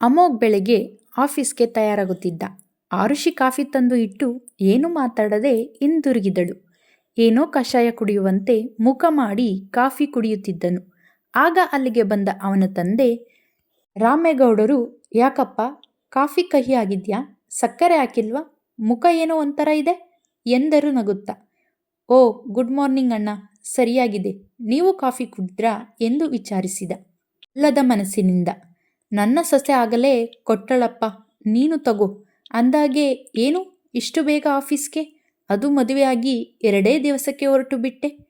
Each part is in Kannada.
ಅಮೋಘ್ ಬೆಳಗ್ಗೆ ಆಫೀಸ್ಗೆ ತಯಾರಾಗುತ್ತಿದ್ದ. ಆರುಷಿ ಕಾಫಿ ತಂದು ಇಟ್ಟು ಏನೂ ಮಾತಾಡದೆ ಹಿಂದಿರುಗಿದಳು. ಏನೋ ಕಷಾಯ ಕುಡಿಯುವಂತೆ ಮುಖ ಮಾಡಿ ಕಾಫಿ ಕುಡಿಯುತ್ತಿದ್ದನು. ಆಗ ಅಲ್ಲಿಗೆ ಬಂದ ಅವನ ತಂದೆ, ರಾಮೇಗೌಡರು, ಯಾಕಪ್ಪ ಕಾಫಿ ಕಹಿ ಆಗಿದ್ಯಾ? ಸಕ್ಕರೆ ಹಾಕಿಲ್ವಾ? ಮುಖ ಏನೋ ಒಂಥರ ಇದೆ? ಎಂದರು ನಗುತ್ತಾ. ಓ, ಗುಡ್ ಮಾರ್ನಿಂಗ್ ಅಣ್ಣ ಸರಿಯಾಗಿದೆ. ನೀವು ಕಾಫಿ ಕುಡಿದ್ರಾ? ಎಂದು ವಿಚಾರಿಸಿದ. ಅಲ್ಲದ ಮನಸ್ಸಿನಿಂದ. ನನ್ನ ಸೊಸೆ ಆಗಲೇ ಕೊಟ್ಟಳಪ್ಪ, ನೀನು ತಗೋ ಅಂದಾಗೆ ಏನು ಇಷ್ಟು ಬೇಗ ಆಫೀಸ್ಗೆ? ಅದು ಮದುವೆಯಾಗಿ ಎರಡೇ ದಿವಸಕ್ಕೆ ಹೊರಟು ಬಿಟ್ಟೆ.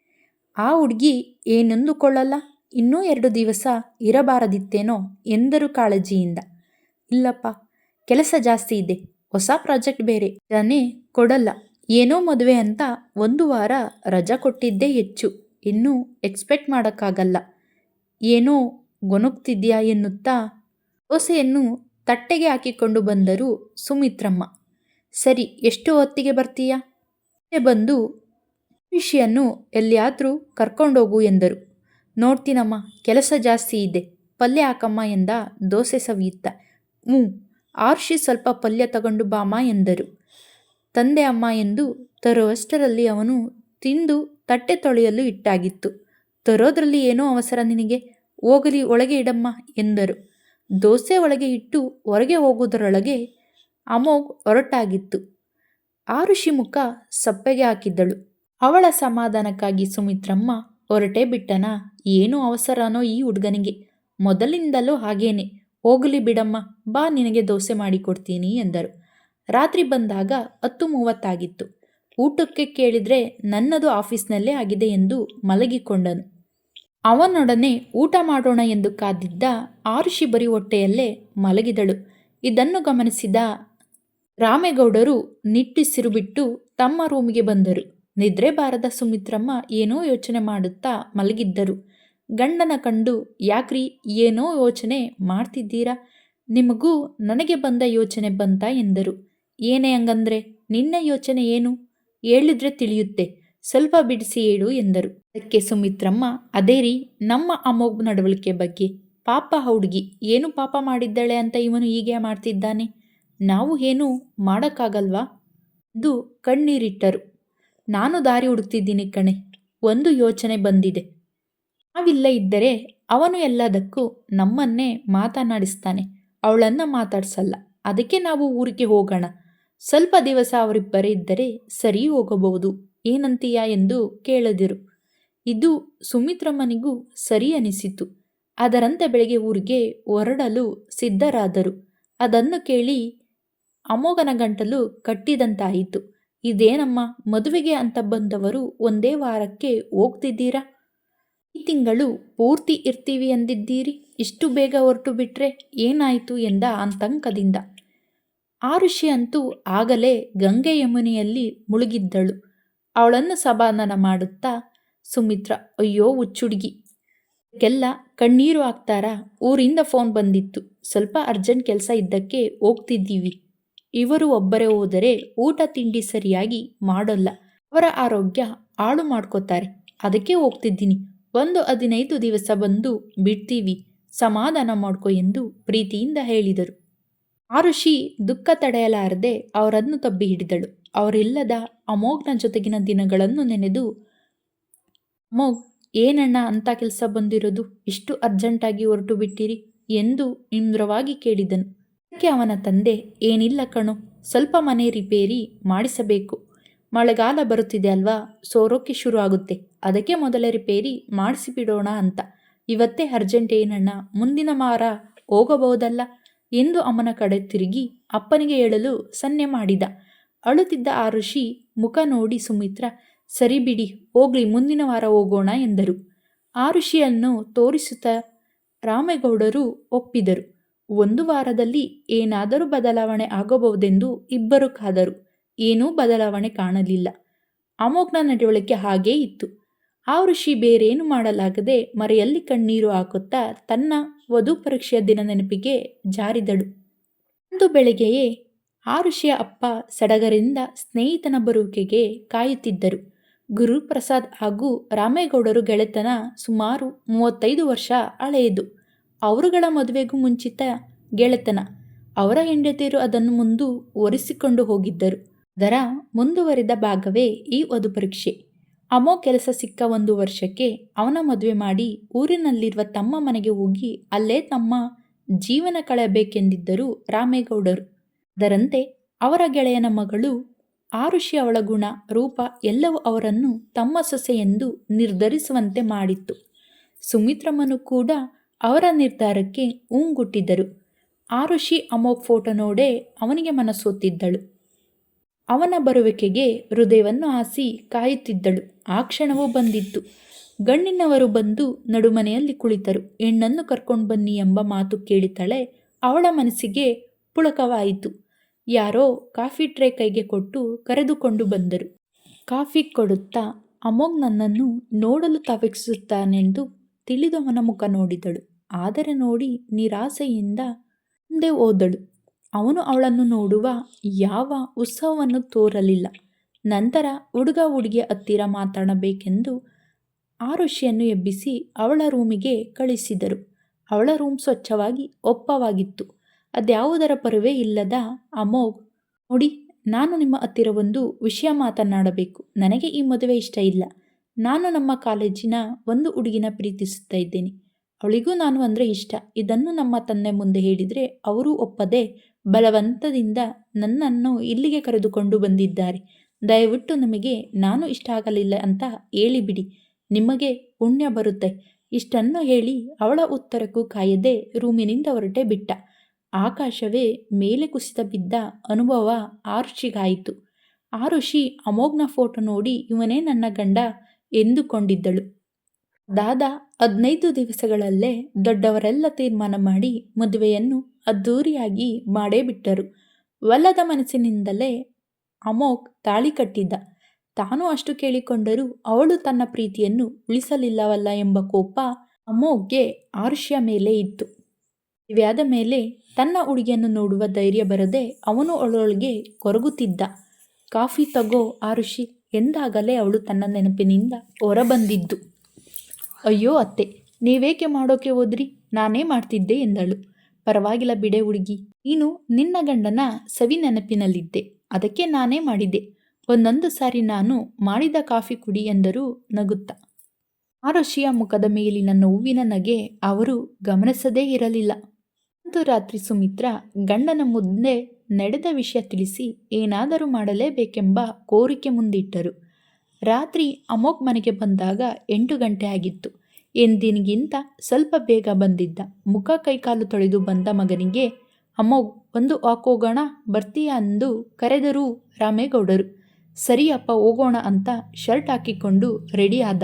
ಆ ಹುಡ್ಗಿ ಏನಂದುಕೊಳ್ಳಲ್ಲ? ಇನ್ನೂ ಎರಡು ದಿವಸ ಇರಬಾರದಿತ್ತೇನೋ ಎಂದರು ಕಾಳಜಿಯಿಂದ. ಇಲ್ಲಪ್ಪ, ಕೆಲಸ ಜಾಸ್ತಿ ಇದೆ. ಹೊಸ ಪ್ರಾಜೆಕ್ಟ್ ಬೇರೆ. ತಾನೇ ಕೊಡಲ್ಲ. ಏನೋ ಮದುವೆ ಅಂತ ಒಂದು ವಾರ ರಜಾ ಕೊಟ್ಟಿದ್ದೇ ಹೆಚ್ಚು. ಇನ್ನೂ ಎಕ್ಸ್ಪೆಕ್ಟ್ ಮಾಡೋಕ್ಕಾಗಲ್ಲ ಏನೋ ಗೊನುಕ್ತಿದ್ಯಾ ಎನ್ನುತ್ತಾ ದೋಸೆಯನ್ನು ತಟ್ಟೆಗೆ ಹಾಕಿಕೊಂಡು ಬಂದರು ಸುಮಿತ್ರಮ್ಮ. ಸರಿ, ಎಷ್ಟು ಹೊತ್ತಿಗೆ ಬರ್ತೀಯ ಬಂದು ಆರುಷಿಯನ್ನು ಎಲ್ಲಿಯಾದರೂ ಕರ್ಕೊಂಡೋಗು ಎಂದರು. ನೋಡ್ತೀನಮ್ಮ, ಕೆಲಸ ಜಾಸ್ತಿ ಇದೆ. ಪಲ್ಯ ಹಾಕಮ್ಮ ಎಂದ ದೋಸೆ ಸವಿಯುತ್ತ ಹ್ಞೂ, ಆರ್ಷಿ ಸ್ವಲ್ಪ ಪಲ್ಯ ತಗೊಂಡು ಬಾಮ್ಮ ಎಂದರು. ತಂದೆ ಅಮ್ಮ ಎಂದು ತರುವಷ್ಟರಲ್ಲಿ ಅವನು ತಿಂದು ತಟ್ಟೆ ತೊಳೆಯಲು ಇಟ್ಟಾಗಿತ್ತು. ತರೋದ್ರಲ್ಲಿ ಏನೋ ಅವಸರ ನಿನಗೆ? ಹೋಗಲಿ, ಒಳಗೆ ಇಡಮ್ಮ ಎಂದರು. ದೋಸೆ ಒಳಗೆ ಇಟ್ಟು ಹೊರಗೆ ಹೋಗುವುದರೊಳಗೆ ಅಮೋಘ್ ಹೊರಟಾಗಿತ್ತು. ಆರುಷಿ ಮುಖ ಸಪ್ಪೆಗೆ ಹಾಕಿದ್ದಳು. ಅವಳ ಸಮಾಧಾನಕ್ಕಾಗಿ ಸುಮಿತ್ರಮ್ಮ ಹೊರಟೇ ಬಿಟ್ಟನಾ, ಏನು ಅವಸರನೋ ಈ ಹುಡುಗನಿಗೆ ಮೊದಲಿಂದಲೂ ಹಾಗೇನೆ. ಹೋಗಲಿ ಬಿಡಮ್ಮ, ಬಾ ನಿನಗೆ ದೋಸೆ ಮಾಡಿಕೊಡ್ತೀನಿ ಎಂದರು. ರಾತ್ರಿ ಬಂದಾಗ ಹತ್ತು ಮೂವತ್ತಾಗಿತ್ತು. ಊಟಕ್ಕೆ ಕೇಳಿದರೆ ನನ್ನದು ಆಫೀಸ್ನಲ್ಲೇ ಆಗಿದೆ ಎಂದು ಮಲಗಿಕೊಂಡನು. ಅವನೊಡನೆ ಊಟ ಮಾಡೋಣ ಎಂದು ಕಾದಿದ್ದ ಆರುಷಿ ಬರಿ ಹೊಟ್ಟೆಯಲ್ಲೇ ಮಲಗಿದಳು. ಇದನ್ನು ಗಮನಿಸಿದ ರಾಮೇಗೌಡರು ನಿಟ್ಟುಸಿರು ಬಿಟ್ಟು ತಮ್ಮ ರೂಮಿಗೆ ಬಂದರು. ನಿದ್ರೆ ಬಾರದ ಸುಮಿತ್ರಮ್ಮ ಏನೋ ಯೋಚನೆ ಮಾಡುತ್ತಾ ಮಲಗಿದ್ದರು. ಗಂಡನ ಕಂಡು, ಯಾಕ್ರಿ, ಏನೋ ಯೋಚನೆ ಮಾಡ್ತಿದ್ದೀರಾ? ನಿಮಗೂ ನನಗೆ ಬಂದ ಯೋಚನೆ ಬಂತಾ ಎಂದರು. ಏನೇ ಹಂಗಂದ್ರೆ, ನಿನ್ನ ಯೋಚನೆ ಏನು? ಹೇಳಿದ್ರೆ ತಿಳಿಯುತ್ತೆ. ಸ್ವಲ್ಪ ಬಿಡಿಸಿ ಹೇಳು, ಎಂದರು. ಅದಕ್ಕೆ ಸುಮಿತ್ರಮ್ಮ, ಅದೇ ರೀ, ನಮ್ಮ ಅಮೋಗ್ ನಡವಳಿಕೆ ಬಗ್ಗೆ. ಪಾಪ ಹುಡುಗಿ, ಏನು ಪಾಪ ಮಾಡಿದ್ದಾಳೆ ಅಂತ ಇವನು ಹೀಗೆ ಮಾಡ್ತಿದ್ದಾನೆ? ನಾವು ಏನೂ ಮಾಡೋಕ್ಕಾಗಲ್ವಾ ಎಂದು ಕಣ್ಣೀರಿಟ್ಟರು. ನಾನು ದಾರಿ ಹುಡುಕ್ತಿದ್ದೀನಿ ಕಣೆ. ಒಂದು ಯೋಚನೆ ಬಂದಿದೆ. ನಾವಿಲ್ಲ ಇದ್ದರೆ ಅವನು ಎಲ್ಲದಕ್ಕೂ ನಮ್ಮನ್ನೇ ಮಾತನಾಡಿಸ್ತಾನೆ. ಅವಳನ್ನು ಮಾತಾಡ್ಸಲ್ಲ. ಅದಕ್ಕೆ ನಾವು ಊರಿಗೆ ಹೋಗೋಣ. ಸ್ವಲ್ಪ ದಿವಸ ಅವರಿಬ್ಬರೇ ಇದ್ದರೆ ಸರಿ ಹೋಗಬಹುದು. ಏನಂತೀಯ ಎಂದು ಕೇಳಿದರು. ಇದು ಸುಮಿತ್ರಮ್ಮನಿಗೂ ಸರಿ ಅನಿಸಿತು. ಅದರಂತೆ ಬೆಳಗ್ಗೆ ಊರಿಗೆ ಹೊರಡಲು ಸಿದ್ಧರಾದರು. ಅದನ್ನು ಕೇಳಿ ಅಮೋಘನ ಗಂಟಲು ಕಟ್ಟಿದಂತಾಯಿತು. ಇದೇನಮ್ಮ, ಮದುವೆಗೆ ಅಂತ ಬಂದವರು ಒಂದೇ ವಾರಕ್ಕೆ ಹೋಗ್ತಿದ್ದೀರಾ? ಈ ತಿಂಗಳು ಪೂರ್ತಿ ಇರ್ತೀವಿ ಅಂದಿದ್ದೀರಿ. ಇಷ್ಟು ಬೇಗ ಹೊರಟು ಬಿಟ್ರೆ ಏನಾಯಿತು ಎಂದ ಆತಂಕದಿಂದ. ಋಷಿ ಅಂತೂ ಆಗಲೇ ಗಂಗೆ ಯಮುನಿಯಲ್ಲಿ ಮುಳುಗಿದ್ದಳು. ಅವಳನ್ನು ಸಮಾಧಾನ ಮಾಡುತ್ತಾ ಸುಮಿತ್ರ, ಅಯ್ಯೋ, ಹುಚ್ಚುಡ್ಗಿ. ಕೆಲ್ಲ ಕಣ್ಣೀರು ಹಾಕ್ತಾರಾ? ಊರಿಂದ ಫೋನ್ ಬಂದಿತ್ತು. ಸ್ವಲ್ಪ ಅರ್ಜೆಂಟ್ ಕೆಲಸ ಇದ್ದಕ್ಕೆ ಹೋಗ್ತಿದ್ದೀವಿ. ಇವರು ಒಬ್ಬರೇ ಹೋದರೆ ಊಟ ತಿಂಡಿ ಸರಿಯಾಗಿ ಮಾಡೋಲ್ಲ. ಅವರ ಆರೋಗ್ಯ ಹಾಳು ಮಾಡ್ಕೋತಾರೆ. ಅದಕ್ಕೆ ಹೋಗ್ತಿದ್ದೀನಿ. ಒಂದು ಹದಿನೈದು ದಿವಸ ಬಂದು ಬಿಡ್ತೀವಿ. ಸಮಾಧಾನ ಮಾಡ್ಕೊ ಎಂದು ಪ್ರೀತಿಯಿಂದ ಹೇಳಿದರು. ಆರುಷಿ ದುಃಖ ತಡೆಯಲಾರದೆ ಅವರನ್ನು ತಬ್ಬಿ ಹಿಡಿದಳು. ಅವರಿಲ್ಲದ ಅಮೋಘ್ನ ಜೊತೆಗಿನ ದಿನಗಳನ್ನು ನೆನೆದು ಅಮೋಘ್ ಏನಣ್ಣ ಅಂಥ ಕೆಲಸ ಬಂದಿರೋದು? ಇಷ್ಟು ಅರ್ಜೆಂಟಾಗಿ ಹೊರಟು ಬಿಟ್ಟಿರಿ? ಎಂದು ನಿಮ್ರವಾಗಿ ಕೇಳಿದನು. ಅದಕ್ಕೆ ಅವನ ತಂದೆ, ಏನಿಲ್ಲ ಕಣು, ಸ್ವಲ್ಪ ಮನೆ ರಿಪೇರಿ ಮಾಡಿಸಬೇಕು. ಮಳೆಗಾಲ ಬರುತ್ತಿದೆ ಅಲ್ವಾ, ಸೋರೋಕೆ ಶುರು ಆಗುತ್ತೆ. ಅದಕ್ಕೆ ಮೊದಲೇ ರಿಪೇರಿ ಮಾಡಿಸಿಬಿಡೋಣ ಅಂತ. ಇವತ್ತೇ ಅರ್ಜೆಂಟ್ ಏನಣ್ಣ, ಮುಂದಿನ ವಾರ ಹೋಗಬಹುದಲ್ಲ? ಎಂದು ಅಮ್ಮನ ಕಡೆ ತಿರುಗಿ ಅಪ್ಪನಿಗೆ ಹೇಳಲು ಸನ್ನೆ ಮಾಡಿದ. ಅಳುತ್ತಿದ್ದ ಆ ಋಷಿ ಮುಖ ನೋಡಿ ಸುಮಿತ್ರ ಸರಿ ಬಿಡಿ, ಹೋಗ್ಲಿ, ಮುಂದಿನ ವಾರ ಹೋಗೋಣ ಎಂದರು. ಆ ಋಷಿಯನ್ನು ತೋರಿಸುತ್ತಾ ರಾಮೇಗೌಡರು ಒಪ್ಪಿದರು. ಒಂದು ವಾರದಲ್ಲಿ ಏನಾದರೂ ಬದಲಾವಣೆ ಆಗಬಹುದೆಂದು ಇಬ್ಬರು ಕಾದರು. ಏನೂ ಬದಲಾವಣೆ ಕಾಣಲಿಲ್ಲ. ಅಮೋಘ್ನ ನಡವಳಿಕೆ ಹಾಗೇ ಇತ್ತು. ಆ ಋಷಿ ಬೇರೇನು ಮಾಡಲಾಗದೆ ಮರೆಯಲ್ಲಿ ಕಣ್ಣೀರು ಹಾಕುತ್ತಾ ತನ್ನ ವಧು ಪರೀಕ್ಷೆಯ ದಿನ ನೆನಪಿಗೆ ಜಾರಿದಳು. ಅಂದು ಬೆಳಗ್ಗೆಯೇ ಆ ಋಷಿಯ ಅಪ್ಪ ಸಡಗರಿಂದ ಸ್ನೇಹಿತನ ಬರುವಿಕೆಗೆ ಕಾಯುತ್ತಿದ್ದರು. ಗುರುಪ್ರಸಾದ್ ಹಾಗೂ ರಾಮೇಗೌಡರು ಗೆಳೆತನ ಸುಮಾರು ಮೂವತ್ತೈದು ವರ್ಷ ಹಳೆಯದು. ಅವರುಗಳ ಮದುವೆಗೂ ಮುಂಚಿತ ಗೆಳೆತನ. ಅವರ ಹೆಂಡತಿಯರು ಅದನ್ನು ಮುಂದು ಒರೆಸಿಕೊಂಡು ಹೋಗಿದ್ದರು. ಅದರ ಮುಂದುವರಿದ ಭಾಗವೇ ಈ ವಧು ಪರೀಕ್ಷೆ. ಅಮೋ ಕೆಲಸ ಸಿಕ್ಕ ಒಂದು ವರ್ಷಕ್ಕೆ ಅವನ ಮದುವೆ ಮಾಡಿ ಊರಿನಲ್ಲಿರುವ ತಮ್ಮ ಮನೆಗೆ ಹೋಗಿ ಅಲ್ಲೇ ತಮ್ಮ ಜೀವನ ಕಳೆಯಬೇಕೆಂದಿದ್ದರು ರಾಮೇಗೌಡರು. ಅದರಂತೆ ಅವರ ಗೆಳೆಯನ ಮಗಳು ಆರುಷಿ ಅವಳ ಗುಣ, ರೂಪ ಎಲ್ಲವೂ ಅವರನ್ನು ತಮ್ಮ ಸೊಸೆಯೆಂದು ನಿರ್ಧರಿಸುವಂತೆ ಮಾಡಿತ್ತು. ಸುಮಿತ್ರಮ್ಮನು ಕೂಡ ಅವರ ನಿರ್ಧಾರಕ್ಕೆ ಹೂಂಗುಟ್ಟಿದ್ದರು. ಆರುಷಿ ಅಮೋಘ್ ಫೋಟೋ ನೋಡೇ ಅವನಿಗೆ ಮನಸ್ಸೋತಿದ್ದಳು ಅವನ ಬರುವಿಕೆಗೆ ಹೃದಯವನ್ನು ಹಾಸಿ ಕಾಯುತ್ತಿದ್ದಳು. ಆ ಕ್ಷಣವೂ ಬಂದಿತ್ತು. ಗಣ್ಣಿನವರು ಬಂದು ನಡುಮನೆಯಲ್ಲಿ ಕುಳಿತರು. ಹೆಣ್ಣನ್ನು ಕರ್ಕೊಂಡು ಬನ್ನಿ ಎಂಬ ಮಾತು ಕೇಳಿತಳೆ ಅವಳ ಮನಸ್ಸಿಗೆ ಪುಳಕವಾಯಿತು. ಯಾರೋ ಕಾಫಿ ಟ್ರೇ ಕೈಗೆ ಕೊಟ್ಟು ಕರೆದುಕೊಂಡು ಬಂದರು. ಕಾಫಿ ಕೊಡುತ್ತಾ ಅಮೋಗ್ ನನ್ನನ್ನು ನೋಡಲು ತವಕಿಸುತ್ತಾನೆಂದು ತಿಳಿದವನ ಮುಖ ನೋಡಿದಳು. ಆದರೆ ನೋಡಿ ನಿರಾಸೆಯಿಂದ ಮುಂದೆ ಹೋದಳು. ಅವನು ಅವಳನ್ನು ನೋಡುವ ಯಾವ ಉತ್ಸವವನ್ನು ತೋರಲಿಲ್ಲ. ನಂತರ ಹುಡುಗ ಹುಡುಗಿಯ ಹತ್ತಿರ ಮಾತಾಡಬೇಕೆಂದು ಆರುಷಿಯನ್ನು ಎಬ್ಬಿಸಿ ಅವಳ ರೂಮಿಗೆ ಕಳಿಸಿದರು. ಅವಳ ರೂಮ್ ಸ್ವಚ್ಛವಾಗಿ, ಒಪ್ಪವಾಗಿತ್ತು. ಅದ್ಯಾವುದರ ಪರವೇ ಇಲ್ಲದ ಅಮೋಘ್, ನೋಡಿ, ನಾನು ನಿಮ್ಮ ಹತ್ತಿರ ಒಂದು ವಿಷಯ ಮಾತನಾಡಬೇಕು. ನನಗೆ ಈ ಮದುವೆ ಇಷ್ಟ ಇಲ್ಲ. ನಾನು ನಮ್ಮ ಕಾಲೇಜಿನ ಒಂದು ಹುಡುಗಿನ ಪ್ರೀತಿಸುತ್ತಾ ಇದ್ದೇನೆ. ಅವಳಿಗೂ ನಾನು ಅಂದರೆ ಇಷ್ಟ. ಇದನ್ನು ನಮ್ಮ ತಂದೆ ಮುಂದೆ ಹೇಳಿದರೆ ಅವರು ಒಪ್ಪದೆ ಬಲವಂತದಿಂದ ನನ್ನನ್ನು ಇಲ್ಲಿಗೆ ಕರೆದುಕೊಂಡು ಬಂದಿದ್ದಾರೆ. ದಯವಿಟ್ಟು ನಮಗೆ ನಾನು ಇಷ್ಟ ಆಗಲಿಲ್ಲ ಅಂತ ಹೇಳಿಬಿಡಿ. ನಿಮಗೆ ಪುಣ್ಯ ಬರುತ್ತೆ. ಇಷ್ಟನ್ನು ಹೇಳಿ ಅವಳ ಉತ್ತರಕ್ಕೂ ಕಾಯದೆ ರೂಮಿನಿಂದ ಹೊರಟೆ ಬಿಟ್ಟ. ಆಕಾಶವೇ ಮೇಲೆ ಕುಸಿತ ಬಿದ್ದ ಅನುಭವ ಆರುಷಿಗಾಯಿತು ಆರುಷಿ ಅಮೋಘ್ನ ಫೋಟೋ ನೋಡಿ ಇವನೇ ನನ್ನ ಗಂಡ ಎಂದುಕೊಂಡಿದ್ದಳು. ದಾದ ಹದಿನೈದು ದಿವಸಗಳಲ್ಲೇ ದೊಡ್ಡವರೆಲ್ಲ ತೀರ್ಮಾನ ಮಾಡಿ ಮದುವೆಯನ್ನು ಅದ್ಧೂರಿಯಾಗಿ ಮಾಡೇ ಬಿಟ್ಟರು. ವಲ್ಲದ ಮನಸ್ಸಿನಿಂದಲೇ ಅಮೋಘ್ ತಾಳಿ ಕಟ್ಟಿದ್ದ. ತಾನು ಅಷ್ಟು ಕೇಳಿಕೊಂಡರೂ ಅವಳು ತನ್ನ ಪ್ರೀತಿಯನ್ನು ಉಳಿಸಲಿಲ್ಲವಲ್ಲ ಎಂಬ ಕೋಪ ಅಮೋಘ್ಗೆ ಆರುಷ್ಯ ಮೇಲೆ ಇತ್ತು. ಇವ್ಯಾದ ಮೇಲೆ ತನ್ನ ಹುಡುಗಿಯನ್ನು ನೋಡುವ ಧೈರ್ಯ ಬರದೆ ಅವನು ಅವಳೊಳಗೆ ಕೊರಗುತ್ತಿದ್ದ. ಕಾಫಿ ತಗೋ ಆರುಷಿ ಎಂದಾಗಲೇ ಅವಳು ತನ್ನ ನೆನಪಿನಿಂದ ಹೊರಬಂದಿದ್ದು. ಅಯ್ಯೋ ಅತ್ತೆ, ನೀವೇಕೆ ಮಾಡೋಕೆ ಹೋದ್ರಿ? ನಾನೇ ಮಾಡ್ತಿದ್ದೆ ಎಂದಳು. ಪರವಾಗಿಲ್ಲ ಬಿಡೆ ಹುಡುಗಿ, ನೀನು ನಿನ್ನ ಗಂಡನ ಸವಿ ನೆನಪಿನಲ್ಲಿದ್ದೆ. ಅದಕ್ಕೆ ನಾನೇ ಮಾಡಿದ್ದೆ. ಒಂದೊಂದು ಸಾರಿ ನಾನು ಮಾಡಿದ ಕಾಫಿ ಕುಡಿ ಎಂದರು ಆ ಆರುಷಿಯ ಮುಖದ ಮೇಲಿನ ನೋವಿನ ನಗೆ ಅವರು ಗಮನಿಸದೇ ಇರಲಿಲ್ಲ. ಒಂದು ರಾತ್ರಿ ಸುಮಿತ್ರ ಗಂಡನ ಮುಂದೆ ನಡೆದ ವಿಷಯ ತಿಳಿಸಿ ಏನಾದರೂ ಮಾಡಲೇಬೇಕೆಂಬ ಕೋರಿಕೆ ಮುಂದಿಟ್ಟರು. ರಾತ್ರಿ ಅಮೋಕ್ ಮನೆಗೆ ಬಂದಾಗ ಎಂಟು ಗಂಟೆ ಆಗಿತ್ತು. ಎಂದಿನಿಗಿಂತ ಸ್ವಲ್ಪ ಬೇಗ ಬಂದಿದ್ದ. ಮುಖ ಕೈಕಾಲು ತೊಳೆದು ಬಂದ ಮಗನಿಗೆ ಅಮೋಗ್ ಒಂದು ಹಾಕೋಗೋಣ, ಬರ್ತೀಯ? ಅಂದು ಕರೆದರೂ ರಾಮೇಗೌಡರು. ಸರಿಯಪ್ಪ, ಹೋಗೋಣ ಅಂತ ಶರ್ಟ್ ಹಾಕಿಕೊಂಡು ರೆಡಿಯಾದ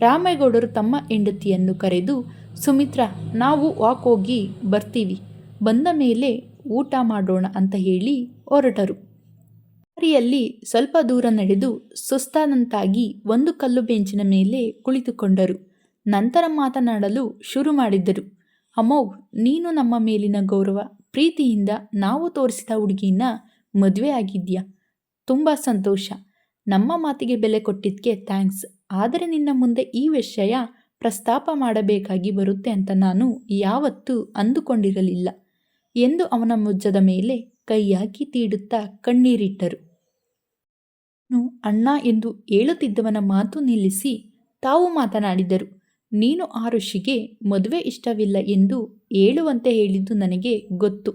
ರಾಮೇಗೌಡರು ತಮ್ಮ ಹೆಂಡತಿಯನ್ನು ಕರೆದು ಸುಮಿತ್ರ, ನಾವು ವಾಕ್ ಹೋಗಿ ಬರ್ತೀವಿ. ಬಂದ ಮೇಲೆ ಊಟ ಮಾಡೋಣ ಅಂತ ಹೇಳಿ ಹೊರಟರು. ದಾರಿಯಲ್ಲಿ ಸ್ವಲ್ಪ ದೂರ ನಡೆದು ಸುಸ್ತಾದಂತಾಗಿ ಒಂದು ಕಲ್ಲು ಬೆಂಚಿನ ಮೇಲೆ ಕುಳಿತುಕೊಂಡರು. ನಂತರ ಮಾತನಾಡಲು ಶುರು ಮಾಡಿದ್ದರು. ಅಮೋಘ್, ನೀನು ನಮ್ಮ ಮೇಲಿನ ಗೌರವ. ಪ್ರೀತಿಯಿಂದ ನಾವು ತೋರಿಸಿದ ಹುಡುಗಿನ ಮದುವೆ ಆಗಿದ್ಯಾ ತುಂಬ ಸಂತೋಷ. ನಮ್ಮ ಮಾತಿಗೆ ಬೆಲೆ ಕೊಟ್ಟಿದ್ದಕ್ಕೆ ಥ್ಯಾಂಕ್ಸ್. ಆದರೆ ನಿನ್ನ ಮುಂದೆ ಈ ವಿಷಯ ಪ್ರಸ್ತಾಪ ಮಾಡಬೇಕಾಗಿ ಬರುತ್ತೆ ಅಂತ ನಾನು ಯಾವತ್ತೂ ಅಂದುಕೊಂಡಿರಲಿಲ್ಲ ಎಂದು ಅವನ ಮುಜ್ಜದ ಮೇಲೆ ಕೈ ಹಾಕಿ ತೀಡುತ್ತಾ ಕಣ್ಣೀರಿಟ್ಟರು. ಅಣ್ಣ ಎಂದು ಹೇಳುತ್ತಿದ್ದವನ ಮಾತು ನಿಲ್ಲಿಸಿ ತಾವು ಮಾತನಾಡಿದರು. ನೀನು ಆ ಋಷಿಗೆ ಮದುವೆ ಇಷ್ಟವಿಲ್ಲ ಎಂದು ಹೇಳುವಂತೆ ಹೇಳಿದ್ದು ನನಗೆ ಗೊತ್ತು.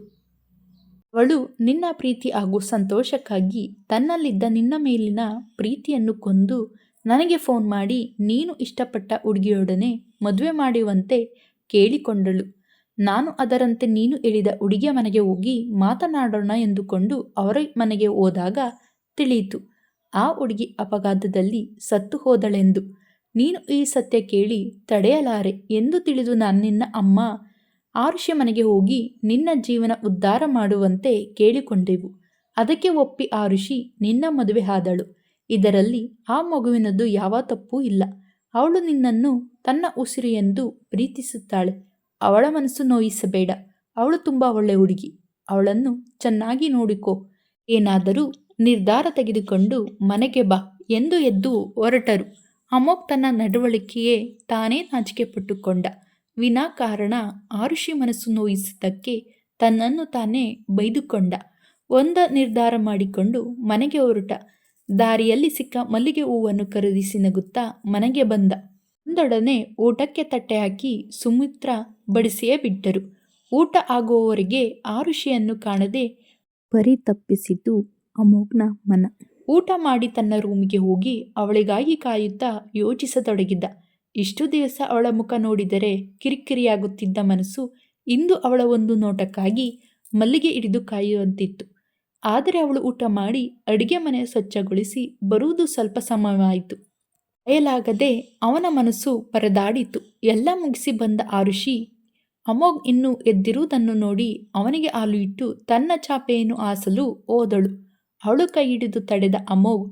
ಅವಳು ನಿನ್ನ ಪ್ರೀತಿ ಹಾಗೂ ಸಂತೋಷಕ್ಕಾಗಿ ತನ್ನಲ್ಲಿದ್ದ ನಿನ್ನ ಮೇಲಿನ ಪ್ರೀತಿಯನ್ನು ಕೊಂದು ನನಗೆ ಫೋನ್ ಮಾಡಿ ನೀನು ಇಷ್ಟಪಟ್ಟ ಹುಡುಗಿಯೊಡನೆ ಮದುವೆ ಮಾಡುವಂತೆ ಕೇಳಿಕೊಂಡಳು. ನಾನು ಅದರಂತೆ ನೀನು ಹೇಳಿದ ಹುಡುಗಿಯ ಮನೆಗೆ ಹೋಗಿ ಮಾತನಾಡೋಣ ಎಂದುಕೊಂಡು ಅವರ ಮನೆಗೆ ಹೋದಾಗ ತಿಳಿಯಿತು. ಆ ಹುಡುಗಿ ಅಪಘಾತದಲ್ಲಿ ಸತ್ತು ಹೋದಳೆಂದು. ನೀನು ಈ ಸತ್ಯ ಕೇಳಿ ತಡೆಯಲಾರೆ ಎಂದು ತಿಳಿದು ನಾನು ನಿನ್ನ ಅಮ್ಮ ಆರುಷ್ಯ ಮನೆಗೆ ಹೋಗಿ ನಿನ್ನ ಜೀವನ ಉದ್ಧಾರ ಮಾಡುವಂತೆ ಕೇಳಿಕೊಂಡೆವು. ಅದಕ್ಕೆ ಒಪ್ಪಿ ಆರುಷಿ ನಿನ್ನ ಮದುವೆ ಆದಳು. ಇದರಲ್ಲಿ ಆ ಮಗುವಿನದ್ದು ಯಾವ ತಪ್ಪೂ ಇಲ್ಲ. ಅವಳು ನಿನ್ನನ್ನು ತನ್ನ ಉಸಿರು ಎಂದು ಪ್ರೀತಿಸುತ್ತಾಳೆ. ಅವಳ ಮನಸ್ಸು ನೋಯಿಸಬೇಡ. ಅವಳು ತುಂಬ ಒಳ್ಳೆ ಹುಡುಗಿ. ಅವಳನ್ನು ಚೆನ್ನಾಗಿ ನೋಡಿಕೋ. ಏನಾದರೂ ನಿರ್ಧಾರ ತೆಗೆದುಕೊಂಡು ಮನೆಗೆ ಬಾ ಎಂದು ಎದ್ದು ಹೊರಟರು. ಅಮೋಕ್ ತನ್ನ ನಡವಳಿಕೆಯೇ ತಾನೇ ನಾಚಿಕೆ ಪಟ್ಟುಕೊಂಡ ವಿನಾಕಾರಣ ಆರುಷಿ ಮನಸ್ಸು ನೋಯಿಸಿದ್ದಕ್ಕೆ ತನ್ನನ್ನು ತಾನೇ ಬೈದುಕೊಂಡ. ಒಂದ ನಿರ್ಧಾರ ಮಾಡಿಕೊಂಡು ಮನೆಗೆ ಹೊರಟ. ದಾರಿಯಲ್ಲಿ ಸಿಕ್ಕ ಮಲ್ಲಿಗೆ ಹೂವನ್ನು ಖರೀದಿಸಿ ನಗುತ್ತಾ ಮನೆಗೆ ಬಂದ. ಒಂದೊಡನೆ ಊಟಕ್ಕೆ ತಟ್ಟೆ ಹಾಕಿ ಸುಮಿತ್ರ ಬಡಿಸಿಯೇ ಬಿಟ್ಟರು. ಊಟ ಆಗುವವರೆಗೆ ಋಷಿಯನ್ನು ಕಾಣದೆ ಪರಿತಪ್ಪಿಸಿತು ಅಮೋಘ್ನ ಮನ. ಊಟ ಮಾಡಿ ತನ್ನ ರೂಮಿಗೆ ಹೋಗಿ ಅವಳಿಗಾಗಿ ಕಾಯುತ್ತಾ ಯೋಚಿಸತೊಡಗಿದ್ದ. ಇಷ್ಟು ದಿವಸ ಅವಳ ಮುಖ ನೋಡಿದರೆ ಕಿರಿಕಿರಿಯಾಗುತ್ತಿದ್ದ ಮನಸ್ಸು ಇಂದು ಅವಳ ಒಂದು ನೋಟಕ್ಕಾಗಿ ಮಲ್ಲಿಗೆ ಹಿಡಿದು ಕಾಯುವಂತಿತ್ತು. ಆದರೆ ಅವಳು ಊಟ ಮಾಡಿ ಅಡಿಗೆ ಮನೆ ಸ್ವಚ್ಛಗೊಳಿಸಿ ಬರುವುದು ಸ್ವಲ್ಪ ಸಮಯವಾಯಿತು. ಬಯಲಾಗದೆ ಅವನ ಮನಸ್ಸು ಪರದಾಡಿತು. ಎಲ್ಲ ಮುಗಿಸಿ ಬಂದ ಆರುಷಿ ಅಮೋಘ್ ಇನ್ನೂ ಎದ್ದಿರುವುದನ್ನು ನೋಡಿ ಅವನಿಗೆ ಹಾಲು ಇಟ್ಟು ತನ್ನ ಚಾಪೆಯನ್ನು ಆಸಲು ಓದಳು ಅವಳು ಕೈ ಹಿಡಿದು ತಡೆದ ಅಮೋಘ್,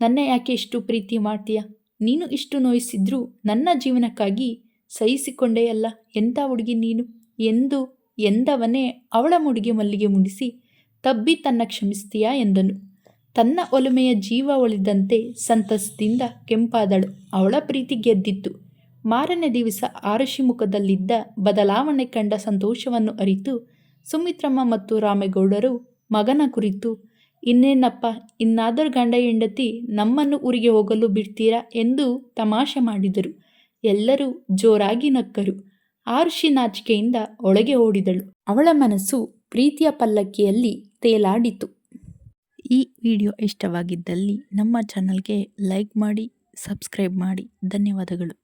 ನನ್ನ ಯಾಕೆ ಇಷ್ಟು ಪ್ರೀತಿ ಮಾಡ್ತೀಯ? ನೀನು ಇಷ್ಟು ನೋಯಿಸಿದ್ರೂ ನನ್ನ ಜೀವನಕ್ಕಾಗಿ ಸಹಿಸಿಕೊಂಡೆಯಲ್ಲ ಎಂಥ ಹುಡುಗಿ ನೀನು ಎಂದು ಎಂದವನೇ ಅವಳ ಮುಡಿಗೆ ಮಲ್ಲಿಗೆ ಮುಡಿಸಿ ತಬ್ಬಿ ತನ್ನ ಕ್ಷಮಿಸ್ತೀಯಾ ಎಂದನು. ತನ್ನ ಒಲುಮೆಯ ಜೀವ ಉಳಿದಂತೆ ಸಂತಸದಿಂದ ಕೆಂಪಾದಳು. ಅವಳ ಪ್ರೀತಿ ಗೆದ್ದಿತ್ತು. ಮಾರನೇ ದಿವಸ ಆರಶಿ ಮುಖದಲ್ಲಿದ್ದ ಬದಲಾವಣೆ ಕಂಡ ಸಂತೋಷವನ್ನು ಅರಿತು ಸುಮಿತ್ರಮ್ಮ ಮತ್ತು ರಾಮೇಗೌಡರು ಮಗನ ಕುರಿತು, ಇನ್ನೇನಪ್ಪ, ಇನ್ನಾದರೂ ಗಂಡ ಹೆಂಡತಿ ನಮ್ಮನ್ನು ಊರಿಗೆ ಹೋಗಲು ಬಿಡ್ತೀರಾ? ಎಂದು ತಮಾಷೆ ಮಾಡಿದರು. ಎಲ್ಲರೂ ಜೋರಾಗಿ ನಕ್ಕರು. ಆರುಷಿ ನಾಚಿಕೆಯಿಂದ ಒಳಗೆ ಓಡಿದಳು. ಅವಳ ಮನಸ್ಸು ಪ್ರೀತಿಯ ಪಲ್ಲಕ್ಕಿಯಲ್ಲಿ ತೇಲಾಡಿತು. ಈ ವಿಡಿಯೋ ಇಷ್ಟವಾಗಿದ್ದಲ್ಲಿ ನಮ್ಮ ಚಾನಲ್ಗೆ ಲೈಕ್ ಮಾಡಿ ಸಬ್ಸ್ಕ್ರೈಬ್ ಮಾಡಿ. ಧನ್ಯವಾದಗಳು.